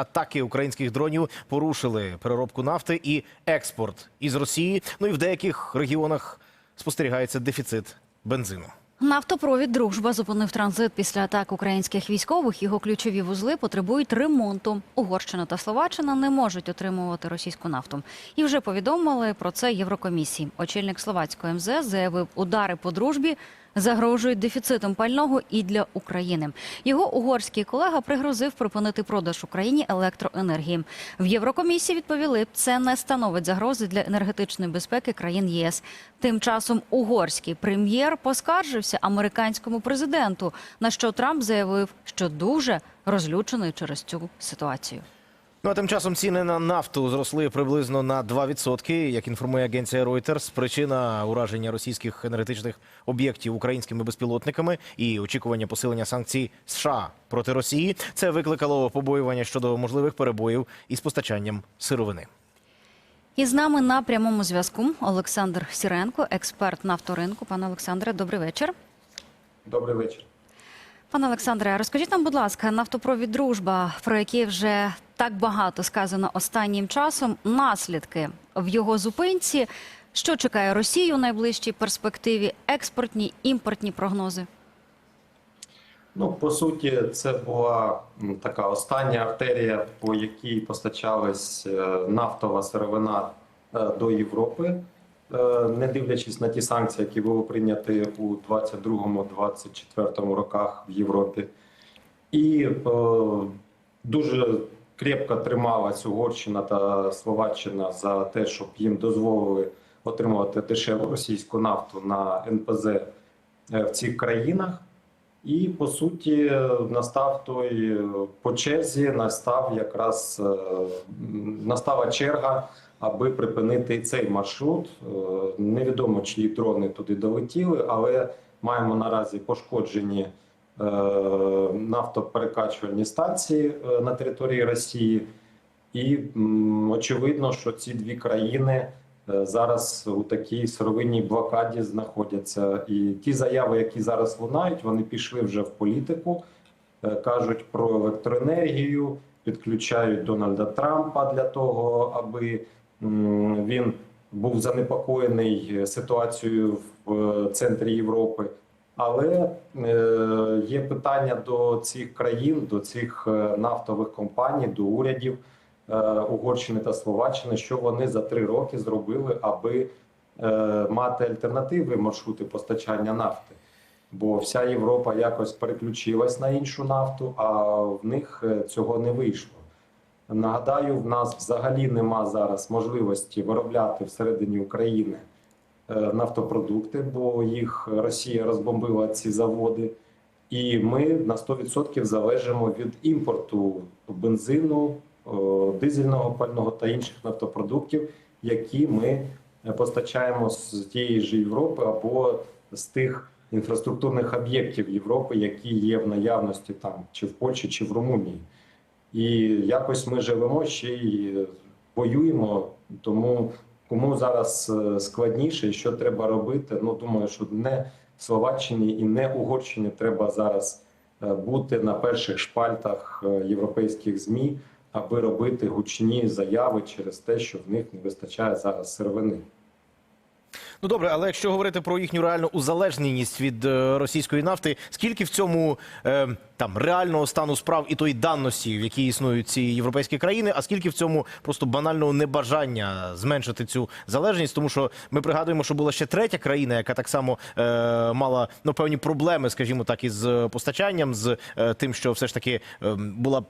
атаки українських дронів порушили переробку нафти і експорт із Росії. Ну і в деяких регіонах спостерігається дефіцит бензину. Нафтопровід Дружба зупинив транзит після атак українських військових. Його ключові вузли потребують ремонту. Угорщина та Словаччина не можуть отримувати російську нафту. І вже повідомили про це Єврокомісії. Очільник словацької МЗС заявив, удари по дружбі загрожують дефіцитом пального і для України. Його угорський колега пригрозив припинити продаж Україні електроенергії. В Єврокомісії відповіли, це не становить загрози для енергетичної безпеки країн ЄС. Тим часом угорський прем'єр поскаржився американському президенту, на що Трамп заявив, що дуже розлючений через цю ситуацію. Ну а тим часом ціни на нафту зросли приблизно на 2%, як інформує агенція Reuters. Причина ураження російських енергетичних об'єктів українськими безпілотниками і очікування посилення санкцій США проти Росії. Це викликало побоювання щодо можливих перебоїв із постачанням сировини. І з нами на прямому зв'язку Олександр Сіренко, експерт нафторинку. Пане Олександре, добрий вечір. Добрий вечір. Пане Олександре, розкажіть нам, будь ласка, нафтопровід дружба, про який вже так багато сказано останнім часом, наслідки в його зупинці. Що чекає Росію у найближчій перспективі? Експортні, імпортні прогнози? Ну, по суті, це була така остання артерія, по якій постачалась е, нафтова сировина е, до Європи, не дивлячись на ті санкції, які були прийняті у 22-24 роках в Європі. І е, дуже крепко трималась Угорщина та Словаччина за те, щоб їм дозволили отримувати дешеву російську нафту на НПЗ е, в цих країнах. І по суті настав той по черзі, настав якраз е, настала черга, аби припинити цей маршрут. Е, Невідомо, чиї дрони туди долетіли, але маємо наразі пошкоджені е, нафтоперекачувальні станції на території Росії. І очевидно, що ці дві країни зараз у такій сировинній блокаді знаходяться. І ті заяви, які зараз лунають, вони пішли вже в політику, е, кажуть про електроенергію, підключають Дональда Трампа для того, аби він був занепокоєний ситуацією в е, центрі Європи. Але е, є питання до цих країн, до цих е, нафтових компаній, до урядів е, Угорщини та Словаччини, що вони за три роки зробили, аби е, мати альтернативи маршрути постачання нафти. Бо вся Європа якось переключилась на іншу нафту, а в них е, цього не вийшло. Нагадаю, в нас взагалі нема зараз можливості виробляти всередині України е, нафтопродукти, бо їх Росія розбомбила ці заводи. І ми на 100% залежимо від імпорту бензину, дизельного пального та інших нафтопродуктів, які ми е, постачаємо з тієї ж Європи або з тих інфраструктурних об'єктів Європи, які є в наявності там чи в Польщі, чи в Румунії. І якось ми живемо ще й воюємо, тому кому зараз е, складніше, що треба робити. Ну думаю, що не в Словаччині і не Угорщині треба зараз е, бути на перших шпальтах е, європейських змі, аби робити гучні заяви через те, що в них не вистачає зараз сировини. Ну добре, але якщо говорити про їхню реальну узалежненість від е, російської нафти, скільки в цьому е, там реального стану справ і тої даності, в якій існують ці європейські країни, а скільки в цьому просто банального небажання зменшити цю залежність, тому що ми пригадуємо, що була ще третя країна, яка так само е, мала ну певні проблеми, скажімо так, із е, постачанням, з е, тим, що все ж таки е, була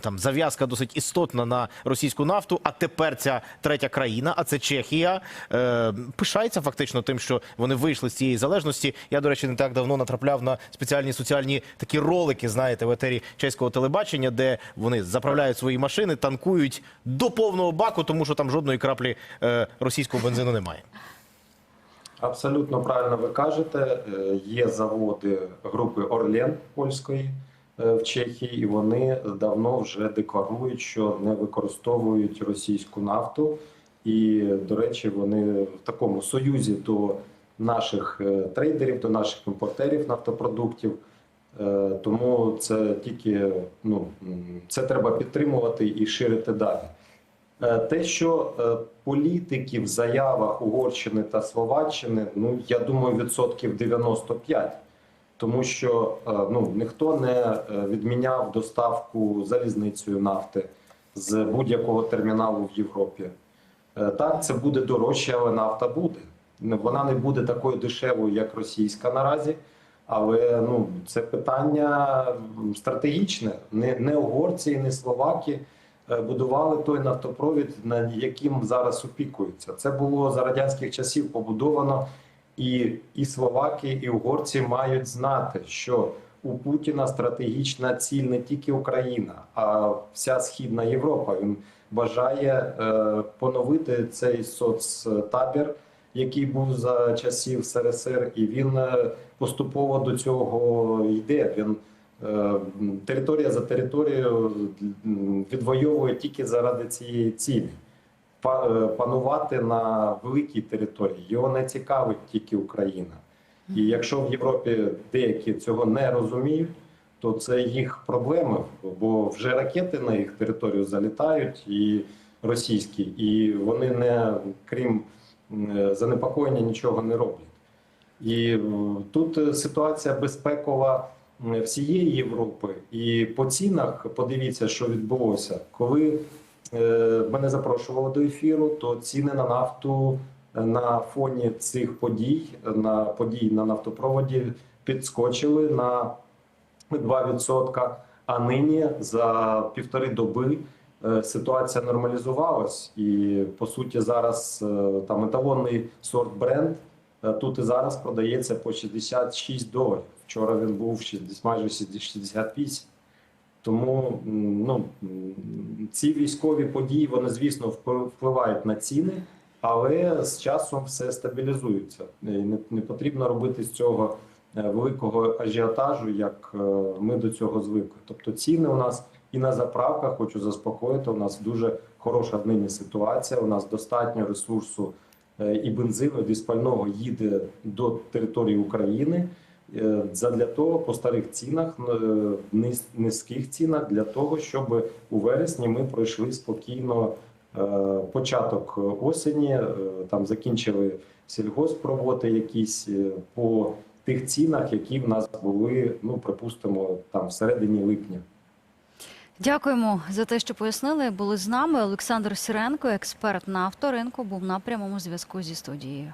там зав'язка досить істотна на російську нафту. А тепер ця третя країна, а це Чехія, е, пишається фактично тим, що вони вийшли з цієї залежності. Я, до речі, не так давно натрапляв на спеціальні соціальні такі ролики, знаєте, в етері чеського телебачення, де вони заправляють свої машини, танкують до повного баку, тому що там жодної краплі е, російського бензину немає. Абсолютно правильно ви кажете. Е, Є заводи групи Орлен польської е, в Чехії, і вони давно вже декларують, що не використовують російську нафту. І, до речі, вони в такому союзі до наших трейдерів, до наших імпортерів нафтопродуктів. Е, Тому це тільки ну, це треба підтримувати і ширити далі. Е, Те, що е, політики в заявах Угорщини та Словаччини, ну я думаю, відсотків 95. Тому що ну, ніхто не відміняв доставку залізницею нафти з будь-якого терміналу в Європі. Так, це буде дорожче, але нафта буде. Вона не буде такою дешевою, як російська наразі. Але ну, це питання стратегічне. Не, не угорці, не словаки е, будували той нафтопровід, над яким зараз опікуються. Це було за радянських часів побудовано, і, і словаки, і угорці мають знати, що у Путіна стратегічна ціль не тільки Україна, а вся Східна Європа. Він бажає е, поновити цей соцтабір, який був за часів СРСР, і він е, поступово до цього йде. Він е, територія за територією відвоює тільки заради цієї цілі. Е, Панувати на великій території його не цікавить тільки Україна. І якщо в Європі деякі цього не розуміють, то це їх проблеми, бо вже ракети на їх територію залітають і російські, і вони не крім занепокоєння нічого не роблять. І е, тут е, ситуація безпекова всієї Європи. І по цінах подивіться, що відбулося. Коли е, мене запрошували до ефіру, то ціни на нафту е, на фоні цих подій, е, на подій на нафтопроводі підскочили на 2%, а нині за півтори доби е, ситуація нормалізувалась, і по суті зараз е, там еталонний сорт бренд е, тут і зараз продається по 66 доларів. Вчора він був 60, майже 68. Тому ну, ці військові події, вони, звісно, впливають на ціни, але з часом все стабілізується. Не, не потрібно робити з цього е, великого ажіотажу, як е, ми до цього звикли. Тобто ціни у нас і на заправках, хочу заспокоїти, у нас дуже хороша нині ситуація. У нас достатньо ресурсу е, і бензину, і диспального їде до території України. Е, Задля того по старих цінах, е, низ- низьких цінах, для того, щоб у вересні ми пройшли спокійно початок осені, там закінчили сільгоспроботи якісь по тих цінах, які в нас були, ну припустимо, там всередині липня. Дякуємо за те, що пояснили. Були з нами Олександр Сіренко, експерт на авторинку, був на прямому зв'язку зі студією.